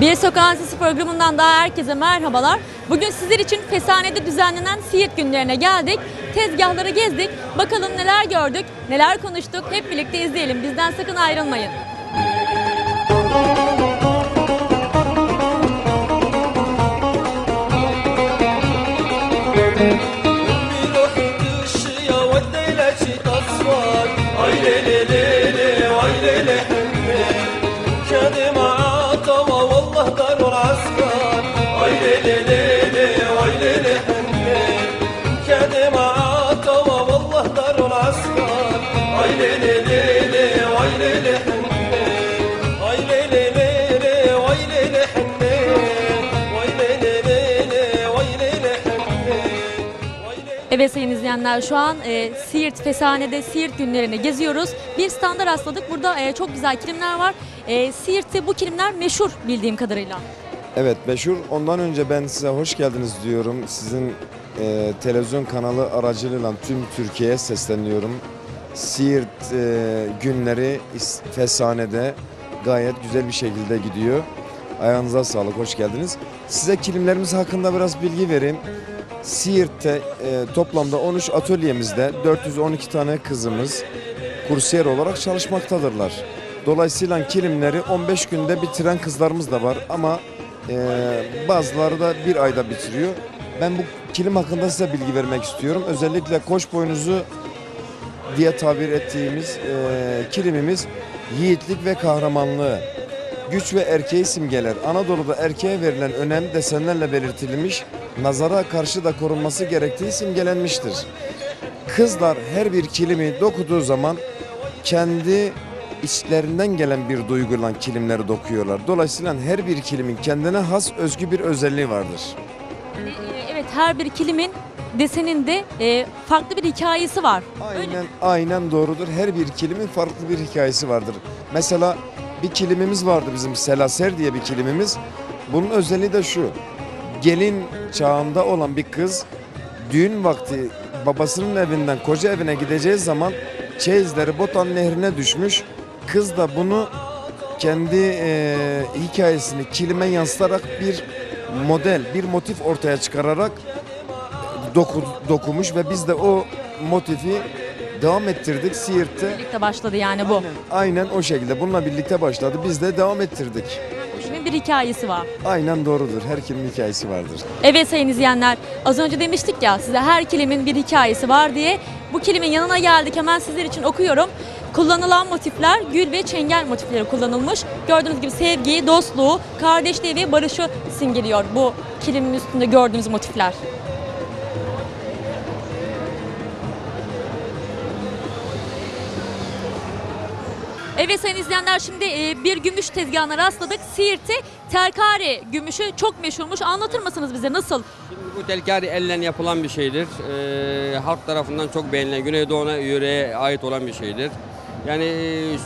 Bir Sokağın Sesi programından daha herkese merhabalar. Bugün sizler için Fesane'de düzenlenen Siirt günlerine geldik. Tezgahları gezdik. Bakalım neler gördük, neler konuştuk. Hep birlikte izleyelim. Bizden sakın ayrılmayın. Ay. İzleyenler şu an e, Siirt Fesane'de Siirt günlerini geziyoruz. Bir standa rastladık. Burada e, çok güzel kilimler var. E, Siirt'te bu kilimler meşhur bildiğim kadarıyla. Evet Beşur ondan önce ben size hoş geldiniz diyorum. Sizin e, televizyon kanalı aracılığıyla tüm Türkiye'ye sesleniyorum. Siirt e, günleri Fesane'de gayet güzel bir şekilde gidiyor. Ayağınıza sağlık, hoş geldiniz. Size kilimlerimiz hakkında biraz bilgi vereyim. Siirt'te e, toplamda 13 atölyemizde 412 tane kızımız kursiyer olarak çalışmaktadırlar. Dolayısıyla kilimleri 15 günde bitiren kızlarımız da var ama e, bazıları da bir ayda bitiriyor. Ben bu kilim hakkında size bilgi vermek istiyorum. Özellikle koç boynuzu diye tabir ettiğimiz e, kilimimiz yiğitlik ve kahramanlığı, güç ve erkeği simgeler. Anadolu'da erkeğe verilen önem desenlerle belirtilmiş, nazara karşı da korunması gerektiği simgelenmiştir. Kızlar her bir kilimi dokuduğu zaman kendi içlerinden gelen bir duyguyla kilimleri dokuyorlar. Dolayısıyla her bir kilimin kendine has özgü bir özelliği vardır. Yani, e, evet her bir kilimin deseninde e, farklı bir hikayesi var. Aynen, aynen doğrudur. Her bir kilimin farklı bir hikayesi vardır. Mesela bir kilimimiz vardı bizim Selaser diye bir kilimimiz. Bunun özelliği de şu. Gelin çağında olan bir kız düğün vakti babasının evinden koca evine gideceği zaman çeyizleri Botan Nehri'ne düşmüş. Kız da bunu kendi e, hikayesini kilime yansıtarak bir model, bir motif ortaya çıkararak doku, dokumuş ve biz de o motifi devam ettirdik Siirt'te. birlikte başladı yani bu. Aynen, aynen o şekilde bununla birlikte başladı. Biz de devam ettirdik. Bir hikayesi var. Aynen doğrudur. Her kilimin hikayesi vardır. Evet sayın izleyenler az önce demiştik ya size her kilimin bir hikayesi var diye. Bu kilimin yanına geldik hemen sizler için okuyorum. Kullanılan motifler gül ve çengel motifleri kullanılmış. Gördüğünüz gibi sevgiyi, dostluğu, kardeşliği ve barışı simgeliyor bu kilimin üstünde gördüğünüz motifler. Evet sayın izleyenler şimdi e, bir gümüş tezgahına rastladık. Siirt'te Terkari gümüşü çok meşhurmuş. Anlatır mısınız bize nasıl? Şimdi bu telkari elle yapılan bir şeydir. Ee, halk tarafından çok beğenilen, Güneydoğu'na yöreye ait olan bir şeydir. Yani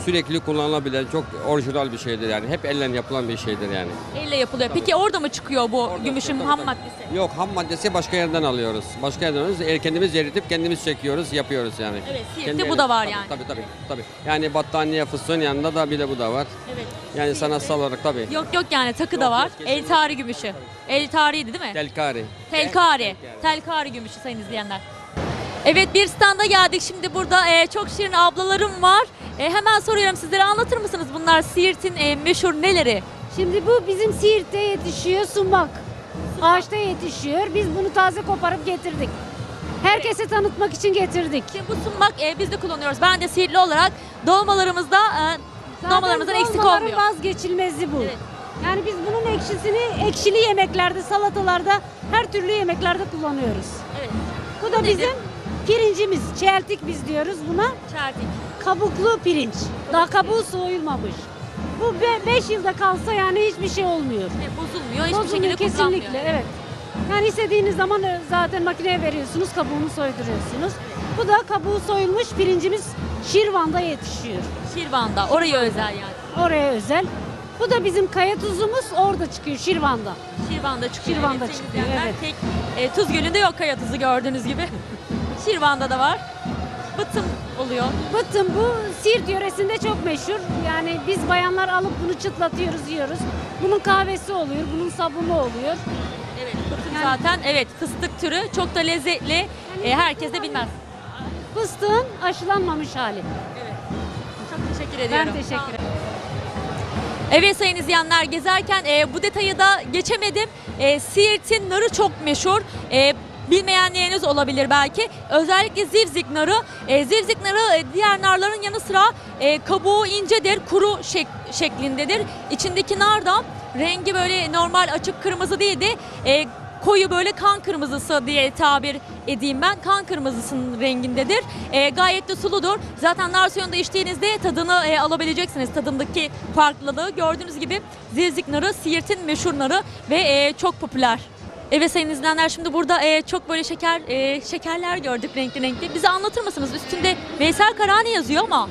sürekli kullanılabilen, çok orijinal bir şeydir yani. Hep elle yapılan bir şeydir yani. Elle yapılıyor. Peki orada mı çıkıyor bu Orada, gümüşün tabii, ham tabii. maddesi? Yok ham maddesi başka yerden alıyoruz. Başka yerden alıyoruz. E, kendimiz eritip kendimiz çekiyoruz, yapıyoruz yani. Evet, Siirt'te Kendi bu da var tabii, yani. Tabii tabii tabii. Yani battaniye fıstığın yanında da bir de bu da var. Evet. Yani sanatsal olarak tabii. Yok yok yani takı da Yok, var. yok. El tari gümüşü. El tariydi değil mi? Telkari. Telkari. Telkari gümüşü sayın izleyenler. Evet bir standa geldik. Şimdi burada e, çok şirin ablalarım var. E, hemen soruyorum sizlere anlatır mısınız bunlar Siirt'in e, meşhur neleri? Şimdi bu bizim Siirt'te yetişiyor sumak. Ağaçta yetişiyor. Biz bunu taze koparıp getirdik. Herkese tanıtmak için getirdik. Şimdi bu sunmak e, biz de kullanıyoruz. Ben de Siirtli olarak dolmalarımızda e, dolmalarımızdan eksik dolmaların olmuyor. vazgeçilmezi bu. Evet. Yani biz bunun ekşisini ekşili yemeklerde, salatalarda, her türlü yemeklerde kullanıyoruz. Evet. Bu da nedir? bizim pirincimiz. Çeltik biz diyoruz buna. Çertik. Kabuklu pirinç. Daha kabuğu soyulmamış. Bu 5 yılda kalsa yani hiçbir şey olmuyor. E, bozulmuyor. Hiçbir Bozulmuyor şekilde kullanmıyor. kesinlikle evet. Yani istediğiniz zaman e, zaten makineye veriyorsunuz, kabuğunu soyduruyorsunuz. Bu da kabuğu soyulmuş pirincimiz Şirvan'da yetişiyor. Şirvan'da. Oraya özel yani. Oraya özel. Bu da bizim kaya tuzumuz orada çıkıyor Şirvan'da. Şirvan'da çıkıyor. Şirvan'da Evet, çıkıyor, evet. Tek e, Tuz Gölü'nde yok kaya tuzu gördüğünüz gibi. Şirvan'da da var. Bıtım oluyor. Bıttım bu Siirt yöresinde çok meşhur. Yani biz bayanlar alıp bunu çıtlatıyoruz, yiyoruz. Bunun kahvesi oluyor, bunun sabunu oluyor. Evet, fıstık zaten evet fıstık türü çok da lezzetli. E, herkes de bilmez. Fıstığın aşılanmamış hali. Evet. Çok teşekkür Ben ediyorum. teşekkür ederim. Evet sayın izleyenler gezerken e, bu detayı da geçemedim. E, Siirt'in narı çok meşhur. E, bilmeyenleriniz olabilir belki. Özellikle zivzik narı. E, zivzik narı e, diğer narların yanı sıra e, kabuğu incedir, kuru şek- şeklindedir. İçindeki nar da rengi böyle normal açık kırmızı değildi. E, koyu böyle kan kırmızısı diye tabir edeyim ben. Kan kırmızısının rengindedir. E, gayet de suludur. Zaten nar suyunu da içtiğinizde tadını e, alabileceksiniz. Tadındaki farklılığı. Gördüğünüz gibi zilzik narı Siirt'in meşhur narı ve e, çok popüler. Evet sayın izleyenler şimdi burada e, çok böyle şeker e, şekerler gördük renkli renkli. Bize anlatır mısınız? Üstünde Veysel Karani yazıyor ama.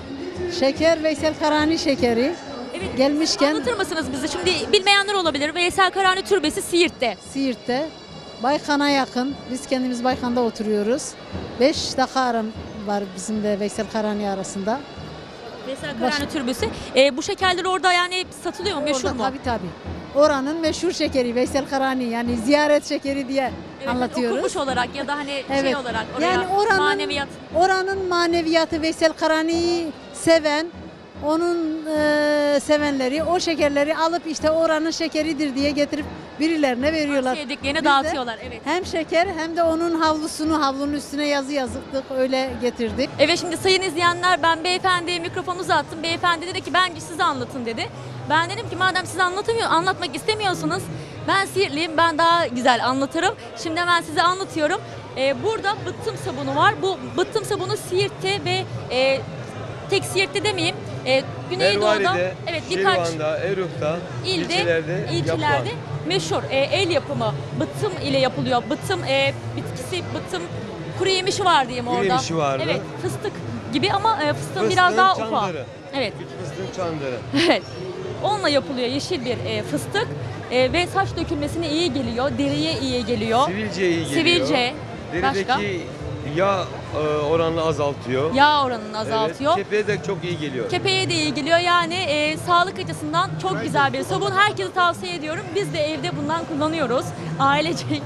Şeker Veysel Karani şekeri Evet. gelmişken Anlatır mısınız bize? Şimdi bilmeyenler olabilir. Veysel Karani Türbesi Siirt'te. Siirt'te Baykan'a yakın. Biz kendimiz Baykan'da oturuyoruz. 5 dakika aram var bizim de Veysel Karani arasında. Veysel Baş- Karani Türbesi. E, bu şekerler orada yani satılıyor mu? Meşhur Orada mu? Tabii tabii. Oranın meşhur şekeri Veysel Karani yani ziyaret şekeri diye Evet, anlatıyoruz. Okumuş olarak ya da hani şey Evet. olarak oraya Yani oranın- maneviyat. Oranın maneviyatı Veysel Karani'yi seven, onun e, sevenleri o şekerleri alıp işte oranın şekeridir diye getirip birilerine veriyorlar. De dağıtıyorlar. Evet. Hem şeker hem de onun havlusunu havlunun üstüne yazı yazıktık öyle getirdik. Evet şimdi sayın izleyenler ben beyefendiye mikrofonu uzattım. Beyefendi dedi ki bence siz anlatın dedi. Ben dedim ki madem siz anlatamıyor, anlatmak istemiyorsunuz ben Siirtliyim ben daha güzel anlatırım. Şimdi hemen size anlatıyorum. Ee, burada bıttım sabunu var. Bu bıttım sabunu Siirt'te ve e, tek Siirt'te demeyeyim. E, Güneydoğu'da evet birkaç Şirvan'da, Eruf'ta, ilde, ilçelerde, ilçelerde yapılan. meşhur e, el yapımı bıttım ile yapılıyor. Bıttım e, bitkisi, bıttım kuru yemişi var diyeyim Kuru orada. yemişi vardı. Evet, fıstık gibi ama e, fıstığın Fıstığın biraz daha ufak. Evet, Küçük fıstığın çandırı. evet. Onunla yapılıyor yeşil bir e, fıstık E, ve saç dökülmesine iyi geliyor, deriye iyi geliyor. Sivilce iyi geliyor. Sivilce, Derideki başka? yağ e, oranını azaltıyor. Yağ oranını azaltıyor. Evet, kepeğe de çok iyi geliyor. Kepeğe de iyi geliyor. Yani e, sağlık açısından çok güzel bir sabun. Herkese tavsiye ediyorum. Biz de evde bundan kullanıyoruz. Ailecek.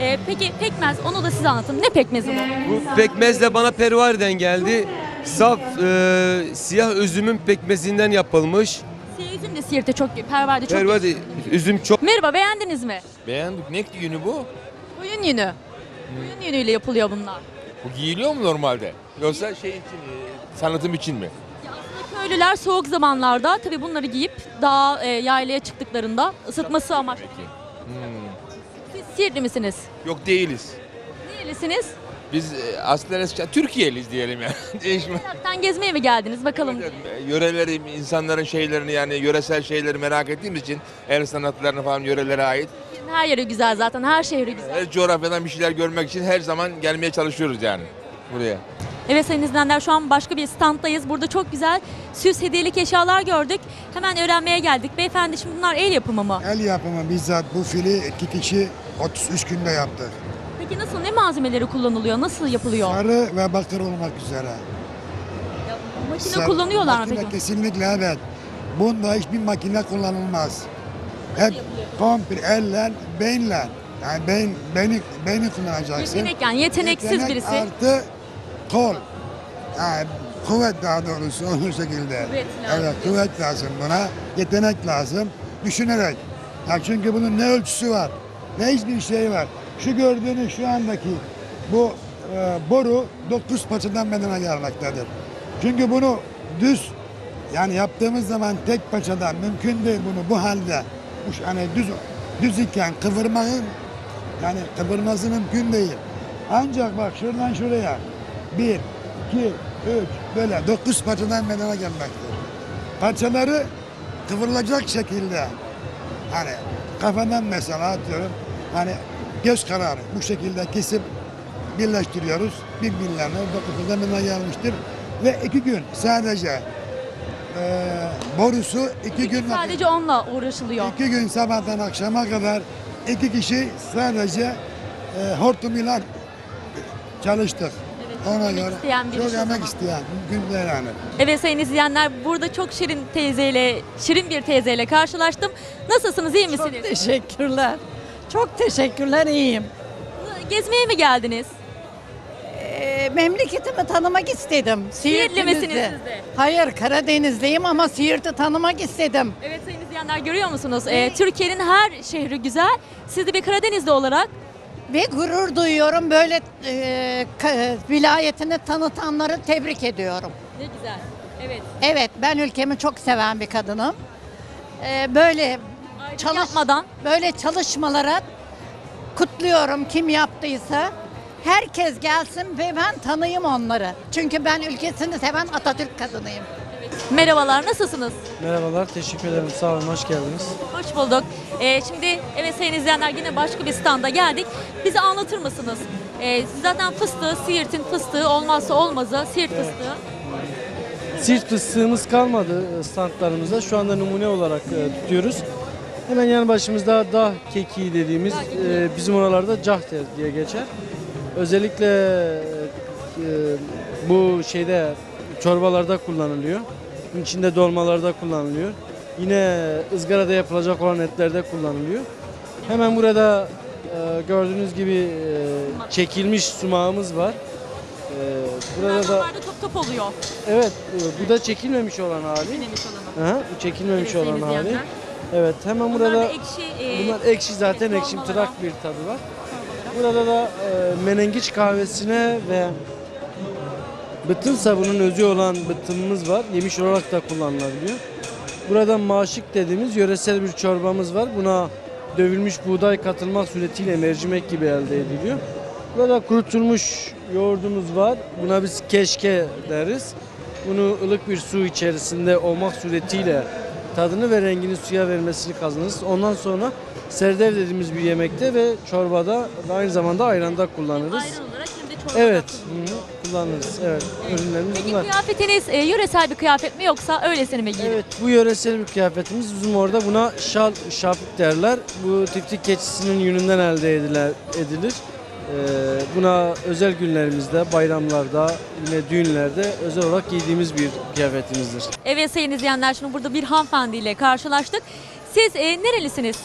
E, peki pekmez onu da siz anlatın. Ne pekmezi bu? Bu pekmez de bana Pervari'den geldi. Saf e, siyah üzümün pekmezinden yapılmış. Siyah üzüm de Siirt'te çok, Perver'de çok. Pervari üzüm çok Merhaba beğendiniz mi? Beğendik. Ne günü bu? Koyun yünü. Koyun yünüyle yapılıyor bunlar. Bu giyiliyor mu normalde? Yoksa şey için, e, sanatım için mi? Ya aslında köylüler soğuk zamanlarda tabii bunları giyip daha e, yaylaya çıktıklarında ısıtması amaçlı. Peki. Siz Siirtli misiniz? Yok değiliz. Nerelisiniz? Biz e, aslen eskiden Türkiye'liyiz diyelim yani. Değişme. Irak'tan gezmeye mi geldiniz bakalım? Yöreleri, insanların şeylerini yani yöresel şeyleri merak ettiğimiz için el sanatlarına falan yörelere ait. Her yeri güzel zaten, her şehri güzel. Her coğrafyadan bir şeyler görmek için her zaman gelmeye çalışıyoruz yani buraya. Evet sayın izleyenler şu an başka bir standdayız. Burada çok güzel süs hediyelik eşyalar gördük. Hemen öğrenmeye geldik. Beyefendi şimdi bunlar el yapımı mı? El yapımı bizzat bu fili iki kişi 33 günde yaptı. Peki nasıl, ne malzemeleri kullanılıyor? Nasıl yapılıyor? Sarı ve bakır olmak üzere. Makine Sarı- kullanıyorlar mı makine peki? Kesinlikle evet. Bunda hiçbir makine kullanılmaz. Hep komple elle, beyinle. Yani beyin, beyni, beyni kullanacaksın. Yetenek yani yeteneksiz Yetenek birisi. artı kol. Yani kuvvet daha doğrusu o şekilde. Kuvvet lazım. Evet kuvvet lazım buna. Yetenek lazım. Düşünerek. Ya çünkü bunun ne ölçüsü var, ne hiçbir şey var. Şu gördüğünüz şu andaki bu e, boru 9 paçadan meydana gelmektedir. Çünkü bunu düz yani yaptığımız zaman tek paçadan mümkün değil bunu bu halde bu hani düz düz iken kıvırmanın yani kıvırması mümkün değil. Ancak bak şuradan şuraya bir, iki, üç böyle dokuz paçadan meydana gelmektedir. Parçaları kıvrılacak şekilde hani kafadan mesela atıyorum hani göz kararı bu şekilde kesip birleştiriyoruz. Birbirlerine dokuz meydana gelmiştir. Ve iki gün sadece eee borusu iki gün Sadece onunla uğraşılıyor. İki gün sabahtan akşama kadar iki kişi sadece e, hortumuyla çalıştık. Ona göre isteyen çok emek zaman. isteyen değil yani. Evet sayın izleyenler burada çok şirin teyzeyle, şirin bir teyzeyle karşılaştım. Nasılsınız, iyi misiniz? Çok teşekkürler. Çok teşekkürler iyiyim. Gezmeye mi geldiniz? Ee, memleketimi tanımak istedim. Siirtli misiniz siz de? Hayır Karadenizliyim ama Siirt'i tanımak istedim. Evet sayın izleyenler görüyor musunuz? Ee, Türkiye'nin her şehri güzel. Siz de bir Karadenizli olarak Ve gurur duyuyorum böyle e, ka- vilayetini tanıtanları tebrik ediyorum. ne güzel. Evet. Evet ben ülkemi çok seven bir kadınım. Ee, böyle çalış, Yapmadan böyle çalışmalara kutluyorum kim yaptıysa. Herkes gelsin ve ben tanıyayım onları. Çünkü ben ülkesini seven Atatürk kadınıyım. merhabalar nasılsınız? Merhabalar, teşekkür ederim. Sağ olun, hoş geldiniz. Hoş bulduk. Ee, şimdi evet sayın izleyenler yine başka bir standa geldik. Bize anlatır mısınız? Ee, siz zaten fıstığı, Siirt'in fıstığı olmazsa olmazı Siirt fıstığı. Siirt fıstığımız kalmadı standlarımızda. Şu anda numune olarak e, tutuyoruz. Hemen yan başımızda dağ keki dediğimiz, e, bizim oralarda cahter diye geçer. Özellikle e, bu şeyde çorbalarda kullanılıyor. Bunun içinde dolmalarda kullanılıyor. Yine ızgarada yapılacak olan etlerde kullanılıyor. Hemen burada e, gördüğünüz gibi e, çekilmiş sumağımız var. E, burada da top top oluyor. evet e, bu da çekilmemiş olan hali. Denemiş olanı. Aha, bu çekilmemiş olan hali. Evet hemen Bunlar da burada ekşi. e, bunlar ekşi zaten evet, ekşi dolmalara. tırak bir tadı var. Burada da e, menengiç kahvesine ve bıtın sabunun özü olan bıtınımız var. Yemiş olarak da kullanılabiliyor. Burada maşık dediğimiz yöresel bir çorbamız var. Buna dövülmüş buğday katılmak suretiyle mercimek gibi elde ediliyor. Burada kurutulmuş yoğurdumuz var. Buna biz keşke deriz. Bunu ılık bir su içerisinde olmak suretiyle tadını ve rengini suya vermesini kazanırız. Ondan sonra serdev dediğimiz bir yemekte ve çorbada ve aynı zamanda ayranda kullanırız. Ayran olarak hem de. Evet, hı hı, kullanırız. Evet, ürünlerimiz Peki bunlar. kıyafetiniz e, yöresel bir kıyafet mi yoksa öylesine mi giyiniz? Evet, bu yöresel bir kıyafetimiz. Bizim orada buna şal, şapik derler. Bu tiftik keçisinin yününden elde edilir. edilir. Ee, buna özel günlerimizde, bayramlarda, yine düğünlerde özel olarak giydiğimiz bir kıyafetimizdir. Evet sayın izleyenler şimdi burada bir hanımefendiyle karşılaştık. Siz e, nerelisiniz?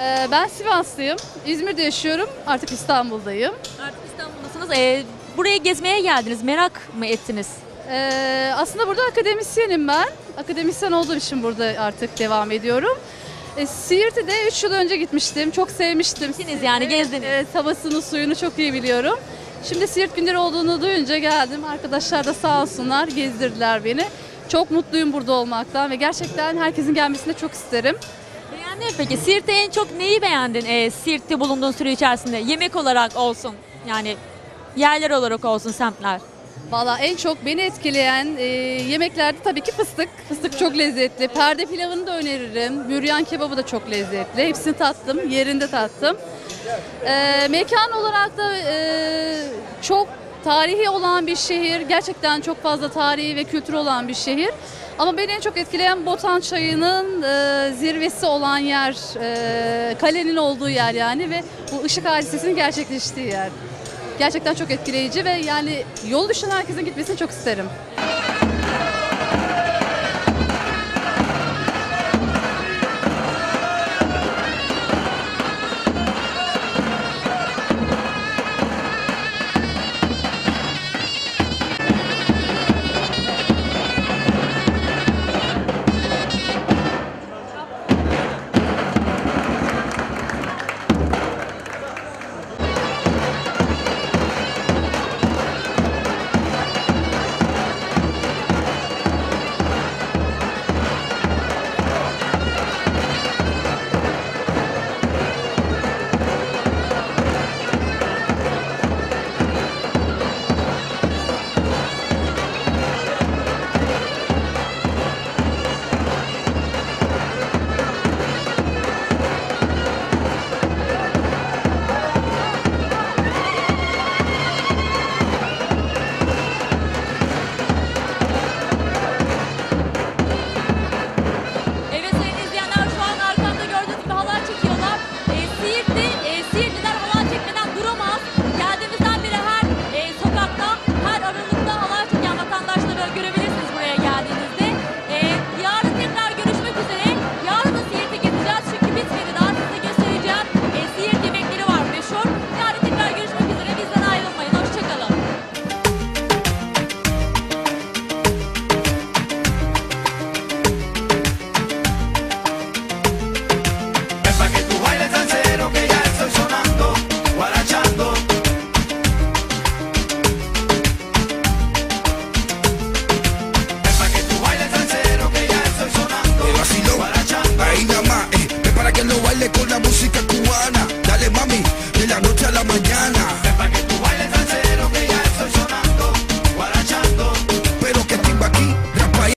Ee, ben Sivaslıyım. İzmir'de yaşıyorum. Artık İstanbul'dayım. Artık İstanbul'dasınız. E, buraya gezmeye geldiniz. Merak mı ettiniz? Ee, aslında burada akademisyenim ben. Akademisyen olduğum için burada artık devam ediyorum. E, Siirt'e de 3 yıl önce gitmiştim. Çok sevmiştim. Gittiniz yani, gezdiniz. Evet, havasını, suyunu çok iyi biliyorum. Şimdi Siirt günleri olduğunu duyunca geldim. Arkadaşlar da sağ olsunlar gezdirdiler beni. Çok mutluyum burada olmaktan ve gerçekten herkesin gelmesini de çok isterim. Beğendin mi peki? Siirt'te en çok neyi beğendin? E, Siirt'te bulunduğun süre içerisinde. Yemek olarak olsun. Yani yerler olarak olsun semtler. Valla en çok beni etkileyen e, yemeklerde tabii ki fıstık. Fıstık çok lezzetli. Perde pilavını da öneririm. Büryan kebabı da çok lezzetli. Hepsini tattım, yerinde tattım. E, mekan olarak da e, çok tarihi olan bir şehir. Gerçekten çok fazla tarihi ve kültürü olan bir şehir. Ama beni en çok etkileyen Botan Çayı'nın e, zirvesi olan yer, e, kalenin olduğu yer yani ve bu ışık hadisesinin gerçekleştiği yer. Gerçekten çok etkileyici ve yani yol düşen herkesin gitmesini çok isterim.